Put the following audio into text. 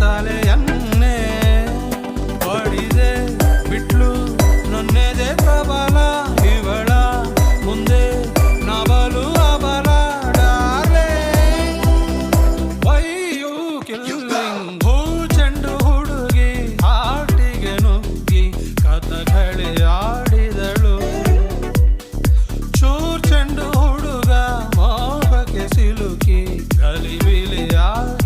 ತಲೆಯನ್ನೇ ಪಡಿದೆ ಬಿಟ್ಲು ನೊನ್ನೆದೆ ಪ್ರಬಲ, ಇವಳ ಮುಂದೆ ನವಲು ಅಬಲಾಡಾರೆ ಬೈಯು ಕಿಲ್ಲಿಂಗ್ ಹೂ ಚೆಂಡು ಹುಡುಗಿ, ಹಾಟಿಗೆ ಆಡಿದಳು. ಚೂರ್ ಚೆಂಡು ಹುಡುಗ, ಮೋಹಕ್ಕೆ ಸಿಲುಕಿ ಗಲಿಬಿಲಿಯಾಗಿ